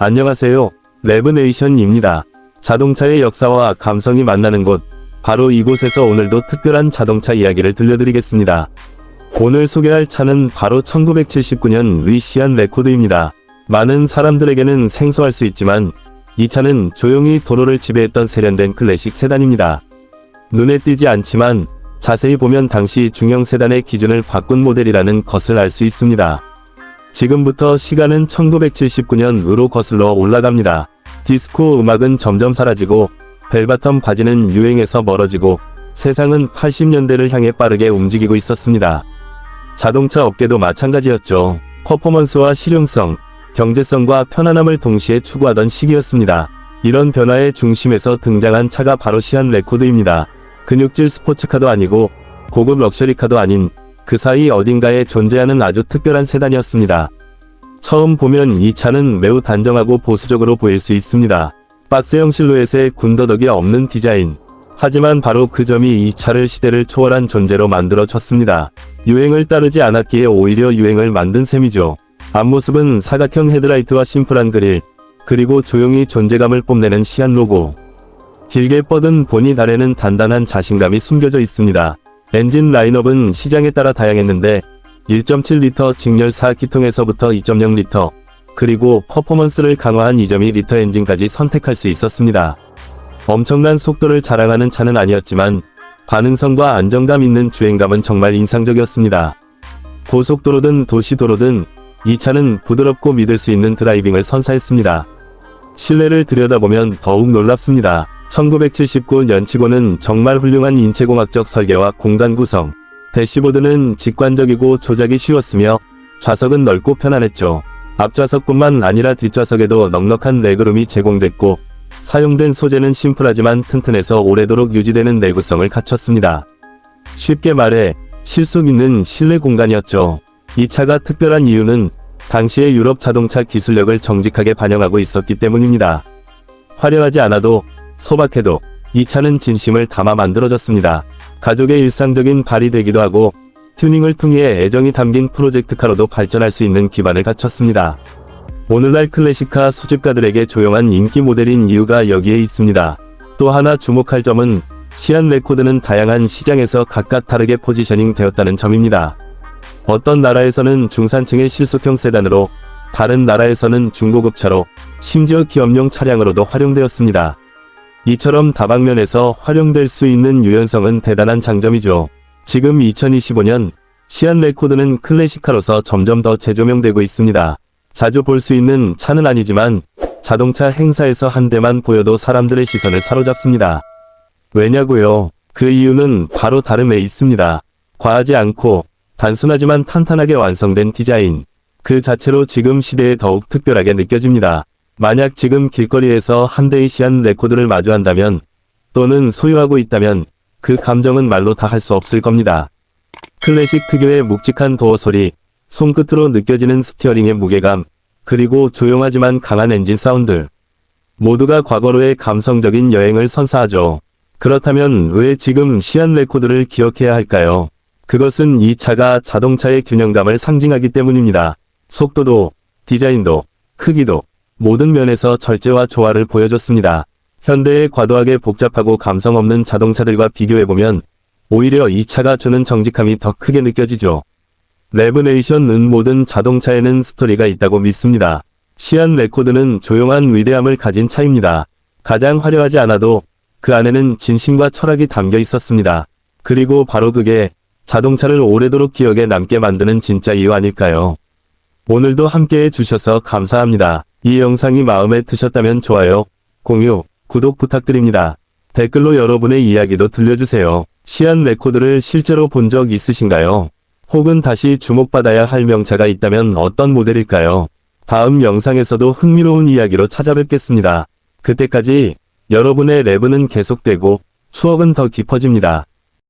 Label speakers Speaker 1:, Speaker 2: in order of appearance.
Speaker 1: 안녕하세요. 레브네이션입니다. 자동차의 역사와 감성이 만나는 곳, 바로 이곳에서 오늘도 특별한 자동차 이야기를 들려드리겠습니다. 오늘 소개할 차는 바로 1979년 위시안 레코드입니다. 많은 사람들에게는 생소할 수 있지만 이 차는 조용히 도로를 지배했던 세련된 클래식 세단입니다. 눈에 띄지 않지만 자세히 보면 당시 중형 세단의 기준을 바꾼 모델이라는 것을 알 수 있습니다. 지금부터 시간은 1979년으로 거슬러 올라갑니다. 디스코 음악은 점점 사라지고 벨바텀 바지는 유행에서 멀어지고 세상은 80년대를 향해 빠르게 움직이고 있었습니다. 자동차 업계도 마찬가지였죠. 퍼포먼스와 실용성, 경제성과 편안함을 동시에 추구하던 시기였습니다. 이런 변화의 중심에서 등장한 차가 바로 시안 레코드입니다. 근육질 스포츠카도 아니고 고급 럭셔리카도 아닌 그 사이 어딘가에 존재하는 아주 특별한 세단이었습니다. 처음 보면 이 차는 매우 단정하고 보수적으로 보일 수 있습니다. 박스형 실루엣에 군더더기 없는 디자인. 하지만 바로 그 점이 이 차를 시대를 초월한 존재로 만들어졌습니다. 유행을 따르지 않았기에 오히려 유행을 만든 셈이죠. 앞모습은 사각형 헤드라이트와 심플한 그릴, 그리고 조용히 존재감을 뽐내는 시안 로고. 길게 뻗은 보닛 아래는 단단한 자신감이 숨겨져 있습니다. 엔진 라인업은 시장에 따라 다양했는데 1.7리터 직렬 4기통에서부터 2.0리터 그리고 퍼포먼스를 강화한 2.2리터 엔진까지 선택할 수 있었습니다. 엄청난 속도를 자랑하는 차는 아니었지만 반응성과 안정감 있는 주행감은 정말 인상적이었습니다. 고속도로든 도시도로든 이 차는 부드럽고 믿을 수 있는 드라이빙을 선사했습니다. 실내를 들여다보면 더욱 놀랍습니다. 1979년 치고는 정말 훌륭한 인체공학적 설계와 공간 구성. 대시보드는 직관적이고 조작이 쉬웠으며 좌석은 넓고 편안했죠. 앞좌석뿐만 아니라 뒷좌석에도 넉넉한 레그룸이 제공됐고 사용된 소재는 심플하지만 튼튼해서 오래도록 유지되는 내구성을 갖췄습니다. 쉽게 말해 실속 있는 실내 공간이었죠. 이 차가 특별한 이유는 당시의 유럽 자동차 기술력을 정직하게 반영하고 있었기 때문입니다. 화려하지 않아도 소박해도 이 차는 진심을 담아 만들어졌습니다. 가족의 일상적인 발이 되기도 하고 튜닝을 통해 애정이 담긴 프로젝트카로도 발전할 수 있는 기반을 갖췄습니다. 오늘날 클래식카 수집가들에게 조용한 인기 모델인 이유가 여기에 있습니다. 또 하나 주목할 점은 시안 레코드는 다양한 시장에서 각각 다르게 포지셔닝 되었다는 점입니다. 어떤 나라에서는 중산층의 실속형 세단으로 다른 나라에서는 중고급 차로 심지어 기업용 차량으로도 활용되었습니다. 이처럼 다방면에서 활용될 수 있는 유연성은 대단한 장점이죠. 지금 2025년 시안 레코드는 클래식카로서 점점 더 재조명되고 있습니다. 자주 볼 수 있는 차는 아니지만 자동차 행사에서 한 대만 보여도 사람들의 시선을 사로잡습니다. 왜냐고요? 그 이유는 바로 다름에 있습니다. 과하지 않고 단순하지만 탄탄하게 완성된 디자인. 그 자체로 지금 시대에 더욱 특별하게 느껴집니다. 만약 지금 길거리에서 한 대의 시안 레코드를 마주한다면 또는 소유하고 있다면 그 감정은 말로 다 할 수 없을 겁니다. 클래식 특유의 묵직한 도어 소리, 손끝으로 느껴지는 스티어링의 무게감, 그리고 조용하지만 강한 엔진 사운드. 모두가 과거로의 감성적인 여행을 선사하죠. 그렇다면 왜 지금 시안 레코드를 기억해야 할까요? 그것은 이 차가 자동차의 균형감을 상징하기 때문입니다. 속도도, 디자인도, 크기도, 모든 면에서 절제와 조화를 보여줬습니다. 현대의 과도하게 복잡하고 감성 없는 자동차들과 비교해보면 오히려 이 차가 주는 정직함이 더 크게 느껴지죠. 레브네이션은 모든 자동차에는 스토리가 있다고 믿습니다. 시안 레코드는 조용한 위대함을 가진 차입니다. 가장 화려하지 않아도 그 안에는 진심과 철학이 담겨 있었습니다. 그리고 바로 그게 자동차를 오래도록 기억에 남게 만드는 진짜 이유 아닐까요? 오늘도 함께해 주셔서 감사합니다. 이 영상이 마음에 드셨다면 좋아요, 공유, 구독 부탁드립니다. 댓글로 여러분의 이야기도 들려주세요. 시안 레코드를 실제로 본 적 있으신가요? 혹은 다시 주목받아야 할 명차가 있다면 어떤 모델일까요? 다음 영상에서도 흥미로운 이야기로 찾아뵙겠습니다. 그때까지 여러분의 랩은 계속되고 추억은 더 깊어집니다.